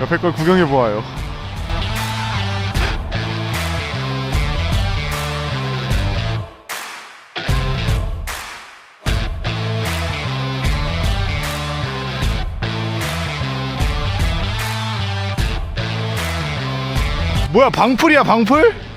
옆에 걸 구경해 보아요. 뭐야 방풀이야 방풀?